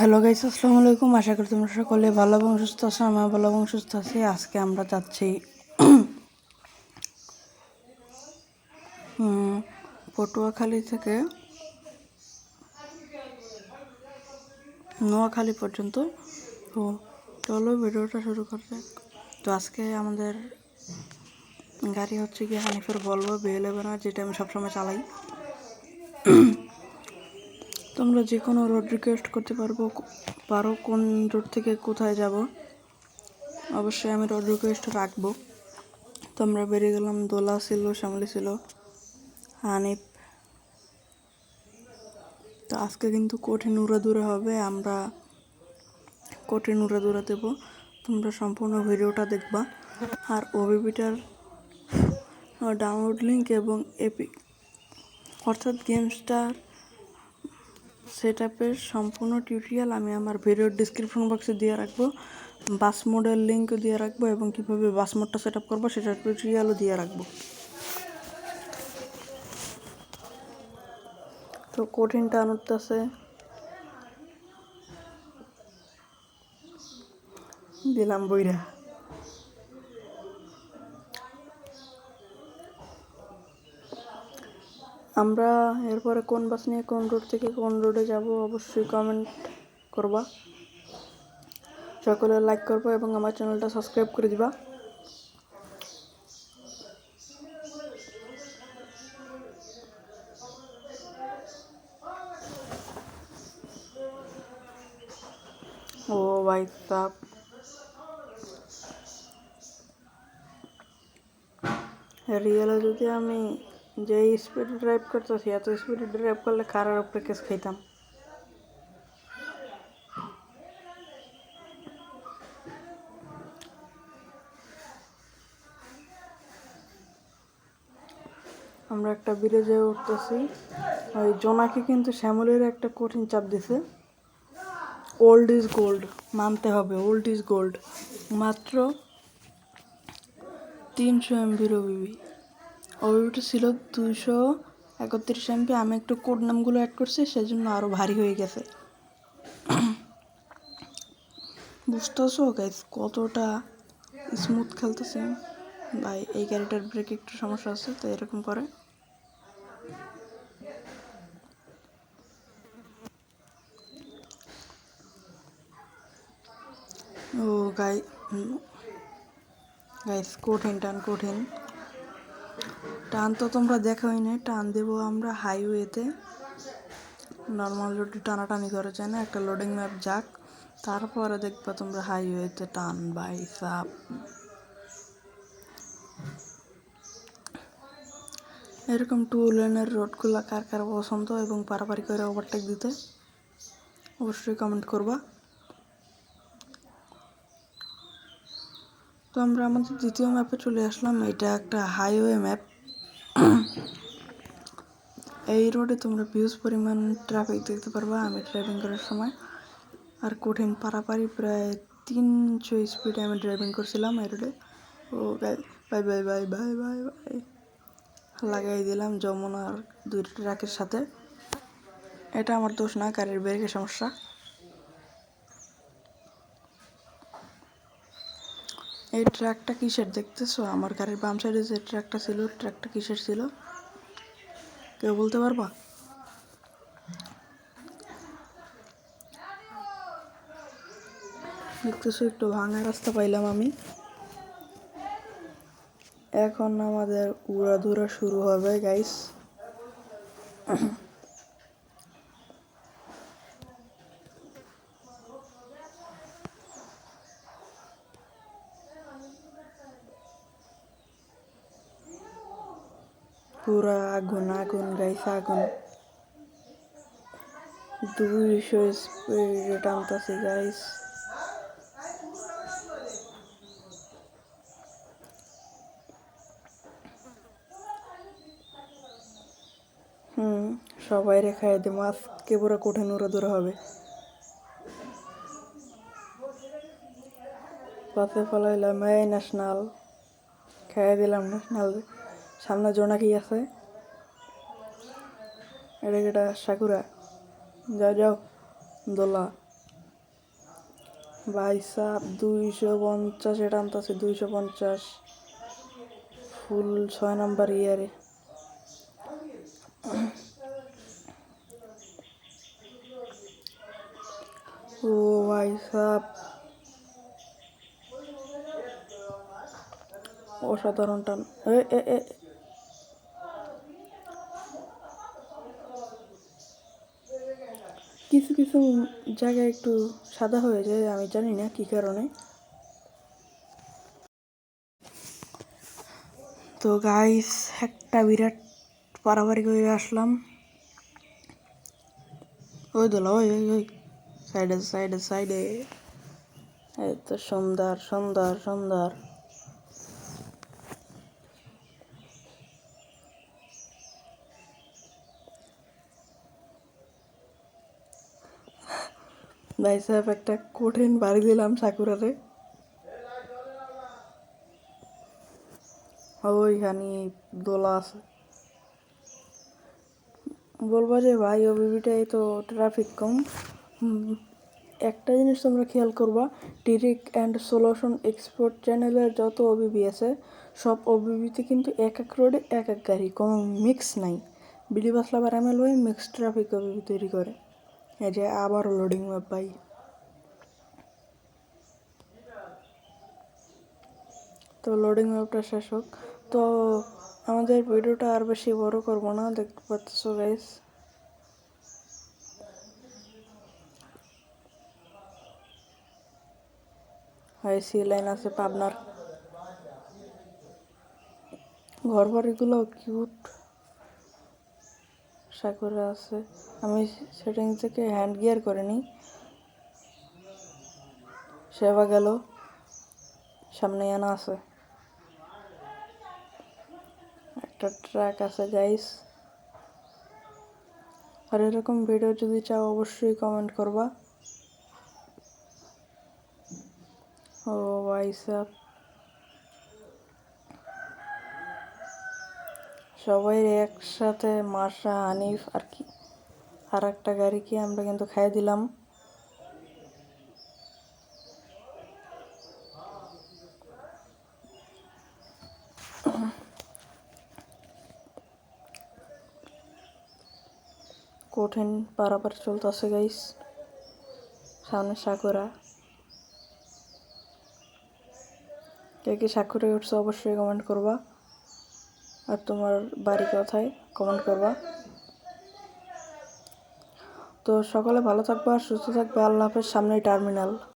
Hello guys আসসালামু আলাইকুম। আশা করি তোমরা সকলে ভালো এবং সুস্থ আছো আমি ভালো এবং সুস্থ আছি। আজকে আমরা যাচ্ছি পটুয়াখালী থেকে নোয়াখালী পর্যন্ত। তো চলো ভিডিওটা শুরু করা যাক। তো আজকে আমাদের গাড়ি হচ্ছে কি হানিফের বলব বি ইলেভেন আর যেটা আমি সবসময় চালাই। তোমরা যে কোনো রোড রিকোয়েস্ট করতে পারব পারো কোন রোড থেকে কোথায় যাব। অবশ্যই আমি রোড রিকোয়েস্ট রাখব। তো আমরা বেরিয়ে গেলাম, দোলা ছিল, শ্যামলি ছিল, হানিফ। তো আজকে কিন্তু কঠিন উড়া দূরে হবে, আমরা কঠিন উড়া দূরে দেবো। তোমরা সম্পূর্ণ ভিডিওটা দেখবা। আর ওবিপিটার ডাউনলোড লিঙ্ক এবং এপিক অর্থাৎ গেমসটার সেট আপের সম্পূর্ণ টিউটোরিয়াল আমি আমার ভিডিওর ডিসক্রিপশন বক্সে দিয়ে রাখব বাস মোডের লিঙ্কও দিয়ে রাখব এবং কীভাবে বাস মোডটা সেট আপ করব সেটার টিউটোরিয়ালও দিয়ে রাখব। তো কঠিনটা আনতেছে দিলাম বইরা। আমরা এরপরে কোন বাস নিয়ে কোন রোড থেকে কোন রোডে যাব অবশ্যই কমেন্ট করবা। সকলে লাইক করব এবং আমার চ্যানেলটা সাবস্ক্রাইব করে দিবা। ও ভাই সাহ রিয়েলে যদি আমি যে স্পিডে ড্রাইভ করতেছি, এত স্পিডে ড্রাইভ করলে কারার উপরে কেস খাইতাম। আমরা একটা ব্রিজে উঠতেছি। ওই জোনাকে কিন্তু শ্যামলের একটা কঠিন চাপ দিছে। ওল্ড ইজ গোল্ড মানতে হবে। ওল্ড ইজ গোল্ড মাত্র তিনশো এমবির ওবিবি ওবিবিটা ছিল দুইশো একত্রিশ এমবি আমি একটু কোড নামগুলো অ্যাড করছি, সেজন্য আরও ভারী হয়ে গেছে। বুঝতেছো গাইজ কতটা স্মুথ খেলতেছে? ভাই, এই গাড়িটার ব্রেক একটু সমস্যা আছে, তো এরকম করে। ও গাই গাইস কঠিন টান, কঠিন। টান তো তোমরা দেখাই না টান দেবো আমরা হাইওয়েতে নর্মাল রোডে টানাটানি করা যায় না, একটা লোডিং ম্যাপ যাক, তারপরে দেখবা তোমরা হাইওয়েতে টান বাই সাপ। এরকম টু লেনের রোডগুলো কার কার পছন্দ এবং পারাপারি করে ওভারটেক দিতে, অবশ্যই কমেন্ট করবা। তো আমরা আমাদের দ্বিতীয় ম্যাপে চলে আসলাম, এটা একটা হাইওয়ে ম্যাপ এই রোডে তোমরা বিউজ পরিমাণ ট্রাফিক দেখতে পারবা, আমি ড্রাইভিং করার সময়। আর কঠিন পারাপারি প্রায় তিনশো স্পিডে আমি ড্রাইভিং করছিলাম এই রোডে ও bye bye bye bye bye bye লাগাই দিলাম যমুনার দুই ট্রাকের সাথে। এটা আমার দোষ না, গাড়ির ব্রেকের সমস্যা। এই ট্রাকটা কিসের দেখতেছো? আমার গাড়ির বাম সাইডে যে ট্রাকটা ছিল ট্রাকটা কিসের ছিল? কেউ বলতে পারবা? দেখতেছো, একটু ভাঙা রাস্তা পাইলাম আমি। এখন আমাদের উড়াধুরা শুরু হবে গাইস পুরা আগুন আগুন গাইস আগুন। দুইশো স্পিডে টানতাছি, গাইস। হুম, সবাই রেখায় দে আজকে পুরো কঠিন উড়ে দূরে হবে। পথে ফলাইলাম এই ন্যাশনাল খেয়ে দিলাম ন্যাশনাল সামনে জোনাকি আছে? এটা এটা সাকুরা? যাও যাও। দোলা। বাইসাপ দুইশো পঞ্চাশ, এটা আনতেছে দুইশো পঞ্চাশ। ফুল ছয় নাম্বার ইয়ারে। ও বাইসাপ। অসাধারণ টান। এ এ কিছু কিছু জায়গায় একটু সাদা হয়ে যায়, আমি জানি না কী কারণে। তো গাইস একটা বিরাট পারাবারি করে আসলাম। ওই দোলা ওই ওই ওই। সাইডে সাইডে সাইডে এই তো সুন্দর সুন্দর সুন্দর ভাই সাহেব একটা কঠিন বাড়ি দিলাম সাকুরারে। ওইখানে দোলা আছে। বলব যে ভাই ওবিবিটাই তো ট্রাফিক কম। একটা জিনিস তোমরা খেয়াল করবা টিরিক অ্যান্ড সলিউশন এক্সপোর্ট চ্যানেলের যত ওবিবি আছে, সব ওবিবিতে কিন্তু এক এক রোডে এক এক গাড়ি, কোনো মিক্স নাই। বিলি বাসলা হয়ে মিক্স ট্রাফিক ওবিবি তৈরি করে। যে আবারও লোডিং ম্যাপ পাই তো লোডিং ম্যাপটা শেষ হোক। তো আমাদের ভিডিওটা আর বেশি বড় করব না, দেখতে পাচ্ছ গাইস হয়, সি লাইন আছে পাবনার। ঘর বাড়িগুলো কিউট সাকুরা আছে। আমি সেটিং থেকে হ্যান্ড গিয়ার করে নিই। সেবা গেল। সামনে আনা আছে। একটা ট্র্যাক আছে, গাইস। আর এরকম ভিডিও যদি চাও, অবশ্যই কমেন্ট করবা। ও ভাইসাব সবাই একসাথে মার্শা হানিফ আর কি। আর একটা গাড়ি কি আমরা কিন্তু খাই দিলাম। কঠিন পারাপার চলতেছে গাইস সামনে সাকুরা। কে কি সাকুরে উঠছে অবশ্যই কমেন্ট করবা। আর তোমার বাড়ি কোথায়? কমেন্ট করবা। তো সকলে ভালো থাকবা, সুস্থ থাকবে, আল্লাহ হাফেজ, সামনেই টার্মিনাল